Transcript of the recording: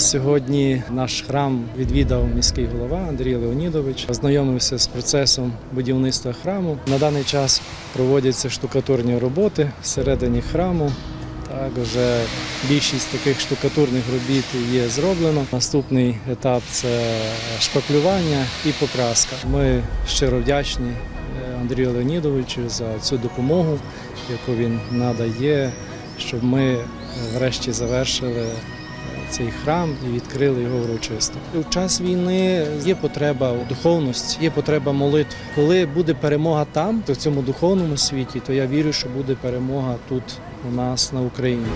Сьогодні наш храм відвідав міський голова Андрій Леонідович, ознайомився з процесом будівництва храму. На даний час проводяться штукатурні роботи всередині храму. Так, вже більшість таких штукатурних робіт є зроблено. Наступний етап це шпаклювання і покраска. Ми щиро вдячні е, Андрію Леонідовичу за цю допомогу, яку він надає, щоб ми е, врешті завершили цей храм і відкрили його урочисто. У час війни є потреба духовності, є потреба молитв. Коли буде перемога там, то в цьому духовному світі, то я вірю, що буде перемога тут у нас на Україні.